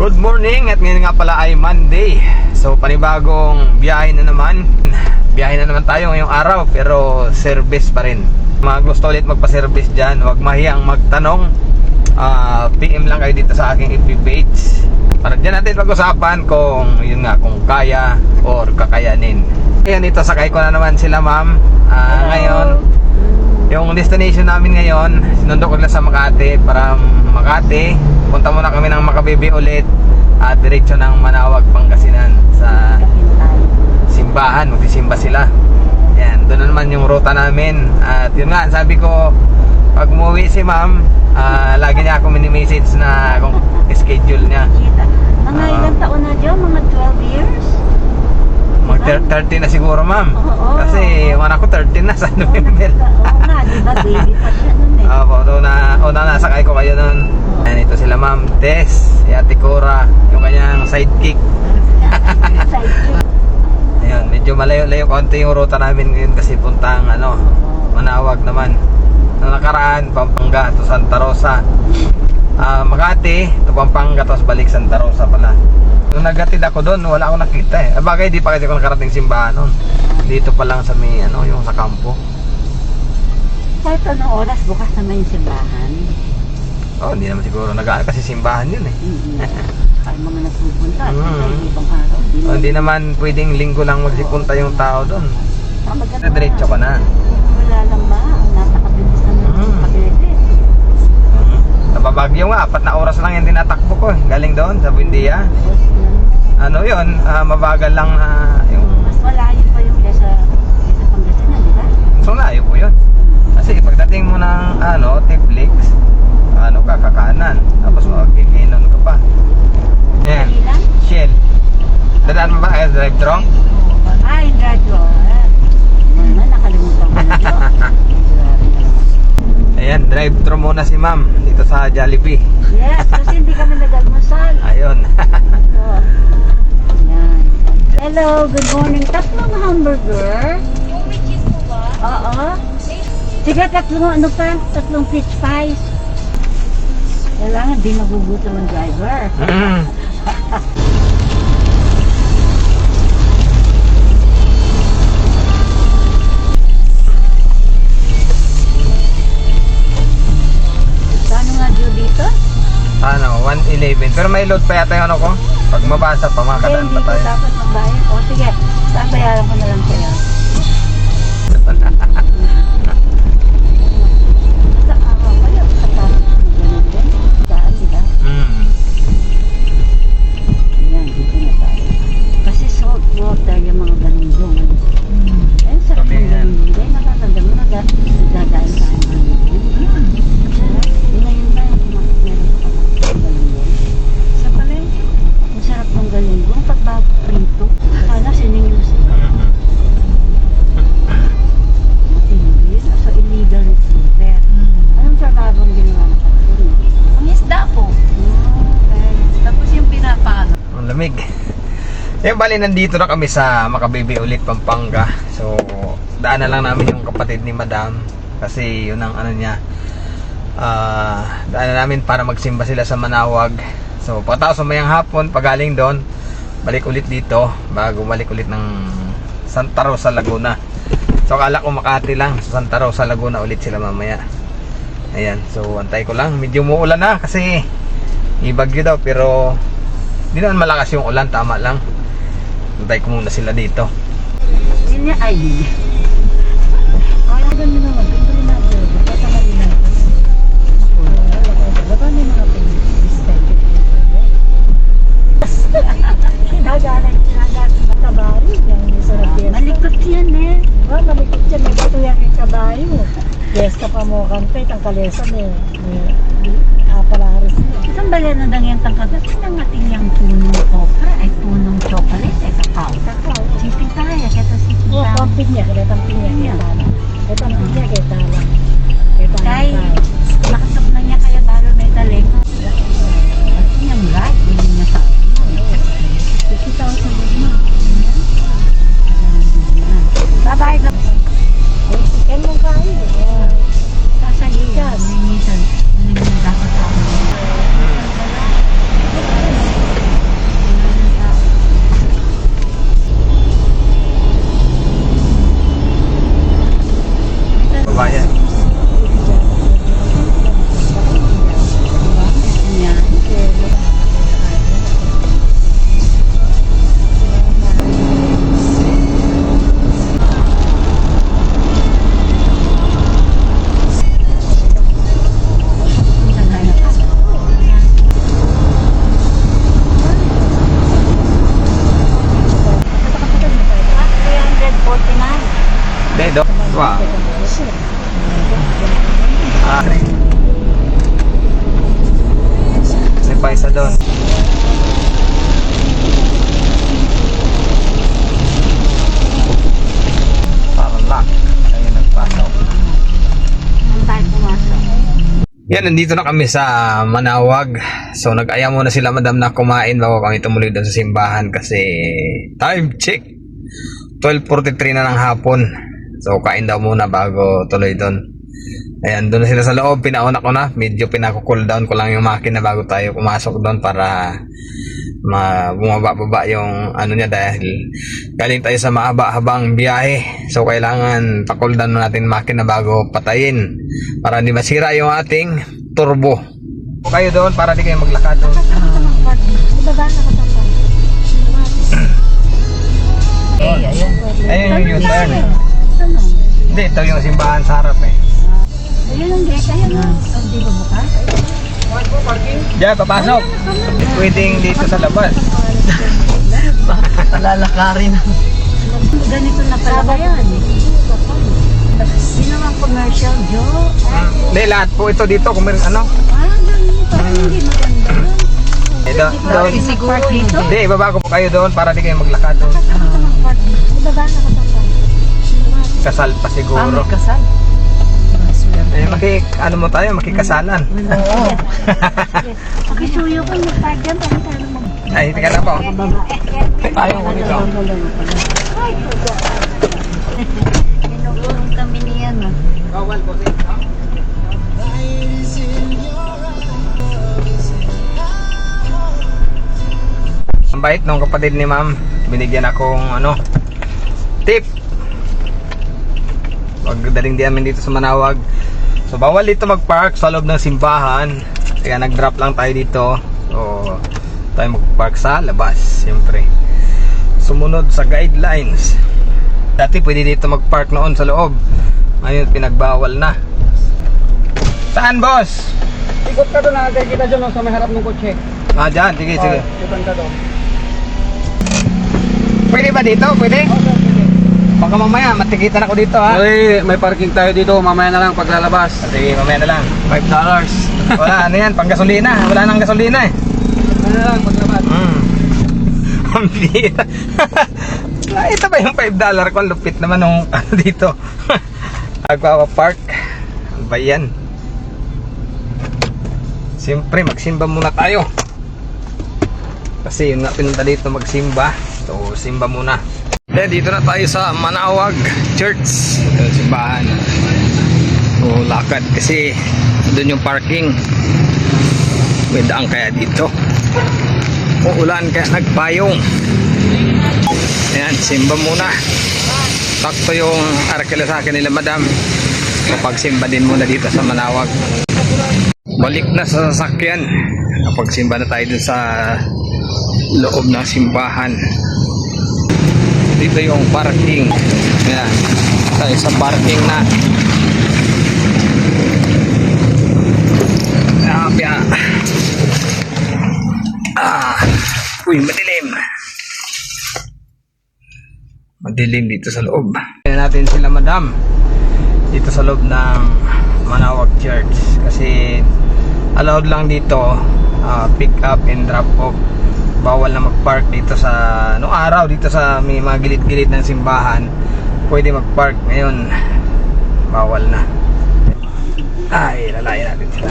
Good morning at ngayon nga pala ay Monday. So panibagong biyahe na naman. Biyahe na naman tayo ngayong araw pero service pa rin. Mga gusto ulit magpa-service dyan Huwag mahiyang magtanong. Ah, PM lang kayo dito sa aking FB page. Para dyan natin pag-usapan kung yun nga kung kaya or kakayanin. Ngayon ito sakay ko na naman sila ma'am. Ah, Ngayon yung destination namin ngayon, sinundo ko lang sa Makati para Makati. Punta muna kami ng Makabibi ulit at diretso ng Manawag, Pangasinan sa simbahan. Magsisimba sila. Yan, doon na naman yung ruta namin. At yun nga, sabi ko, pag umuwi si ma'am, ah, lagi niya ako mini-message na kung schedule niya. Mga Ah. ilang taon na dyan? Mga 12 years? Mag 30 na siguro ma'am. Oo. Kasi yung anak ko 13 na sa November. Oo nga, di ba baby pa siya nun eh. Opo, una, una nasakay ko kayo nun. Ayan, ito sila ma'am, Tess, si Ate Cora, yung kanyang sidekick. Ayun, medyo malayo-layo konti yung ruta namin ngayon kasi puntang ano, Manawag naman. Nung nakaraan, Pampanga to Santa Rosa. Ah, Makati, to Pampanga, tapos balik Santa Rosa pala. Nung nagatid ako doon, wala akong nakita eh. Ah, Bagay, di pa kasi ako nakarating simbahan noon. Dito pa lang sa may, ano, yung sa kampo. Kahit anong oras, bukas naman yung simbahan. Oh, hindi naman siguro nag kasi simbahan yun eh. Mm-mm. Kaya mga nagpupunta, Mm. mm. ibang araw. Di Oh, hindi naman pwedeng linggo lang magsipunta yung tao doon. Ah. Diretso ka na. Sa Babagyo nga, apat na oras lang yung tinatakbo ko. eh. Galing doon sa Buendia. Ano yun, ah, mabagal lang na yung... mas malayo pa yung kesa, kesa Pangasinan, di ba? So layo po yun. Kasi pagdating mo ng ano, Tiflix, ano ka, kakanan. Tapos magkikinon ka pa. Yan. Shell. Dadaan mo ba kayo drive thru Ah. Ah. Ano na, nakalimutan ko na. Ayan, drive thru muna si ma'am dito sa Jollibee. Yes, kasi hindi kami nag-almusal. Ayun. Ito. Ayan. Hello, good morning. Tatlong hamburger. Yung may cheese po ba? Oo. Sige, tatlong ano pa? Tatlong fish pies. Kailangan di nagugutom ang driver. Mm. 111. Pero may load pa yata yung ano ko. Pag mabasa pa, mga kadaan Hindi, pa hindi ko tayo. dapat magbayad. O sige, babayaran ko na lang kayo. Pinapano. Ang lamig. Eh, bali nandito na kami sa Makabibi ulit, Pampanga. So, daan na lang namin yung kapatid ni Madam. Kasi yun ang ano niya. Ah, daan na namin para magsimba sila sa Manawag. So, pagkatapos mamayang hapon, pagaling doon, balik ulit dito, bago balik ulit ng Santa Rosa, Laguna. So, akala ko Makati lang, sa Santa Rosa, Laguna ulit sila mamaya. Ayan, so antay ko lang. Medyo muulan na kasi may bagyo daw pero hindi naman malakas yung ulan, tama lang. Antay ko muna sila dito. Yun yung ID. Kaya ganun naman. Malikot yan eh. Oh, malikot yan. May gato yan yung kabayo. Fiesta pa mo kante. Ang kalesan eh. May apalaris na. Isang bala na lang yung tangkad. At nangating yung punong okra ay punong chocolate ay kakao. Kakao. Sisig tayo. Kaya sisig Oh, tayo. niya. Kaya tampin niya. Kaya tampin niya. Kaya talang. Kaya talang. Kay, nakasap na niya kaya balo may daling. At yung right, Isa doon. Lock. Ayun. Ang pumasok. Yan, nandito na kami sa Manawag. So, nag-aya muna sila madam na kumain bago kami tumuloy doon sa simbahan kasi time check. 12.43 na ng hapon. So, kain daw muna bago tuloy doon. Ayan, doon sila sa loob. Pinauna ko na. Medyo pinako-cool down ko lang yung makina bago tayo pumasok doon para ma bumaba-baba yung ano niya dahil galing tayo sa mahaba-habang biyahe. So, kailangan pa-cool down natin makina bago patayin para hindi masira yung ating turbo. Kayo doon para di kayo maglakad doon. Eh, ayan. Ayun yung U-turn. Hindi, ito yung simbahan sa harap eh. Ayun ang gate. Ayun ang. Ang di ba bukas? Diyan, papasok. Pwedeng dito sa labas. Lalakarin. Ganito na pala ba yan? Hindi naman commercial, Joe. Hindi, lahat po ito dito. Kung meron ano. Ah. Parang hindi maganda. Ito, doon. Mag-park dito? Hindi, ibaba ko po kayo doon para di kayo maglakad doon. Saan ka mag-park dito? Di ba ba nakatapan? Kasal pa siguro. kasal. Eh, maki, ano mo tayo, makikasalan. Oo. Pakisuyo ko yung park dyan. Parang tayo mag... Ay, tika na po. Tayo ko dito. Ay, tuga. Tinugulong kami niyan. Bawal po Ang bait nung kapatid ni ma'am. Binigyan akong ano, tip. Pagdating di namin dito sa Manawag. So bawal dito mag-park sa loob ng simbahan. Kaya nag-drop lang tayo dito. So tayo mag-park sa labas, siyempre. Sumunod sa guidelines. Dati pwede dito mag-park noon sa loob. Ngayon pinagbawal na. Saan boss? Ikot ka doon, nakagay kita dyan no, sa may harap ng kotse. Ah, dyan. Sige, sige. Oh, ikutan ka doon. Pwede ba dito? Pwede? Baka mamaya, matikitan ako dito ha. Ay, may parking tayo dito, mamaya na lang paglalabas. Sige, mamaya na lang. $5 dollars. Wala, ano yan? Pang gasolina. Wala nang gasolina eh. Mamaya na lang paglabas. Mm. Ang bira. Ah, Ito ba yung 5 dollar ko? Lupit naman nung ano dito. Agwa-park. Ano ba yan? Siyempre, magsimba muna tayo. Kasi yun pinunta dito magsimba. So, simba muna. Eh, dito na tayo sa Manawag Church. Simbahan. So, lakad kasi doon yung parking. May daan kaya dito. Uulan kaya nagpayong. Ayan, simba muna. Sakto yung arkela sa akin nila madam. Kapag simba din muna dito sa Manawag. Balik na sa sasakyan. Kapag simba na tayo dun sa loob ng simbahan. Dito yung parking. Tayo sa parking na. Grabe ah. Ah. Uy, madilim. Madilim dito sa loob. Tingnan natin sila madam. Dito sa loob ng Manawag Church. Kasi allowed lang dito ah, pick up and drop off. Bawal na mag-park dito sa no araw dito sa may mga gilid-gilid ng simbahan. Pwede mag-park ngayon. Bawal na. Ay, lalayan natin sila.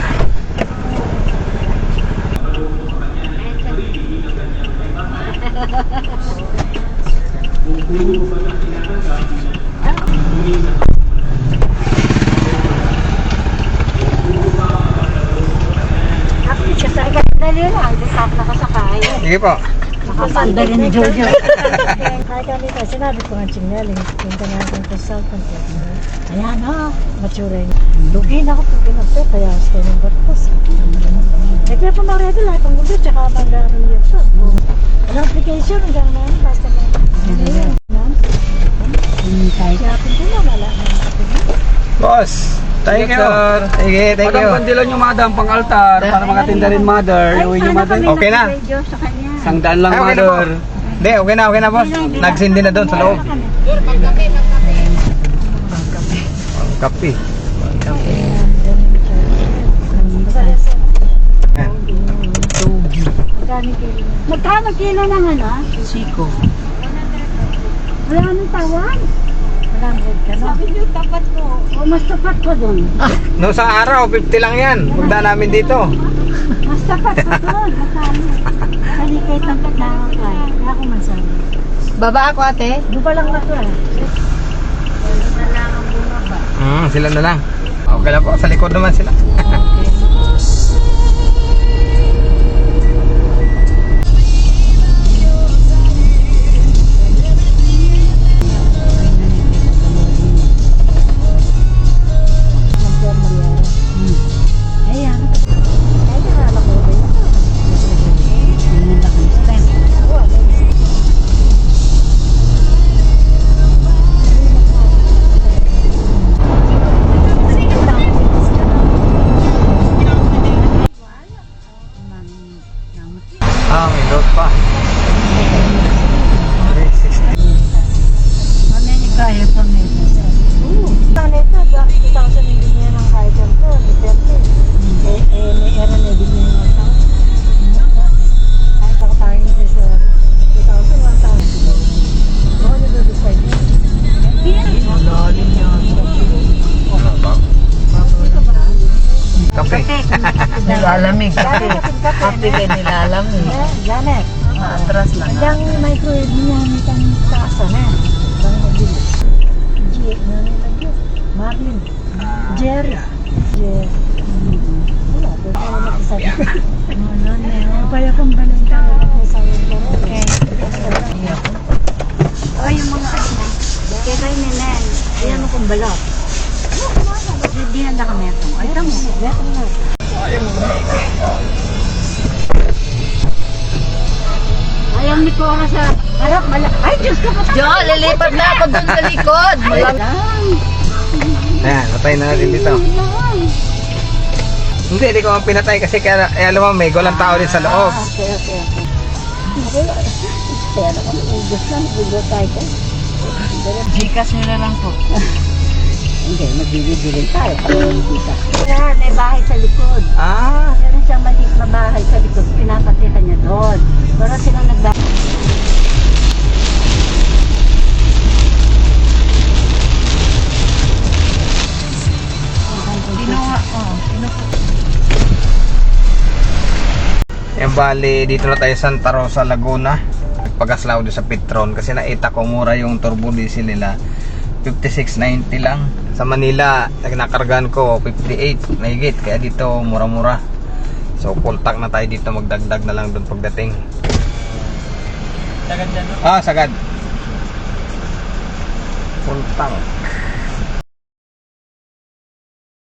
Ako siya sa Dali lang. Disap na kasakay. Sige po. Nakasandali ni Jojo. Kaya kanina, sinabi ko nga chingaling, nga akong consultant. Ayan ha, mature yun. Lugi na ako pag pinagpe, kaya gusto ng batos. Eh kaya pa marito lahat ang mundo, tsaka hanggang ng years. Ano application hanggang na yun, basta na. Ayun, ma'am. Kaya pinto na, wala na. Boss, thank you. sir. Sige, thank Madam, you. pandilan nyo madam, pang altar, para makatinda rin mother. Iuwi nyo mother. Okay na. sa kanya. Isang daan lang Ay, okay na po. mother. Hindi, okay na, okay na boss. Nagsindi na doon sa loob. Kape. Yan. Magkano kilo ng ano? Siko. Wala nang tawag. Sabi niyo, tapat ko. O mas tapat ko dun. No sa araw, 50 lang yan. Pagda namin dito. Mas tapat ko dun. Magkano? Kali kay tapat na ako kay. Kaya ako man sabi. Baba ako ate. Duba lang na to eh. Wala na lang ang bumaba. Hmm, sila na lang. Okay lang po, sa likod naman sila. Ah, may load pa. 360. Ano yung kaya pa may Oo. Sana ito, 2,000 hindi niya ng kaya ko. Depende. Eh, eh, may era na tayo nito sa 2,000, 1,000. Ano nyo decide yun? Malalim yan. Kape. Nilalamig kasi. Happy kayo nilalamig. Eh, Janet. Atras lang. Yung microwave niya nitang taasa na. Bang mabili. G, ano nilagyan? Marlin. Jerry. Jerry. Wala, doon ako nagsasabi. Ano na? Kaya kong tayo ako sa window. Okay. O, yung mga ano. Kaya kayo nenen. Ayan mo kong balot. Hindi na kami ito. Ay, ito mo. Ito mo. Ayaw ni Cora sa harap. Mala- Ay, Diyos ko pa. Jo, lilipat na ako dun sa likod. Malam- Ayan, patay na natin dito. Hindi, hindi ko ang pinatay kasi kaya, eh, alam mo, may gulang tao din sa loob. Ah, okay, okay, okay. Kaya na kami ubos na. Tayo. Gcash na lang po. Hindi, magbibigilin tayo. Yan, may bahay sa likod. Ah, Meron siyang maliit na bahay sa likod. Pinapatihan niya doon. Pero silang nagba... Ginawa ko. Yan bali, dito na tayo Santa Rosa, Laguna. Nagpagaslaw doon sa Petron kasi naita ko mura yung turbo diesel nila. 56.90 lang. Sa Manila, nagnakargaan ko 58 nahigit kaya dito mura-mura. So full tank na tayo dito magdagdag na lang doon pagdating. Sagad Ah, sagad. Full tank.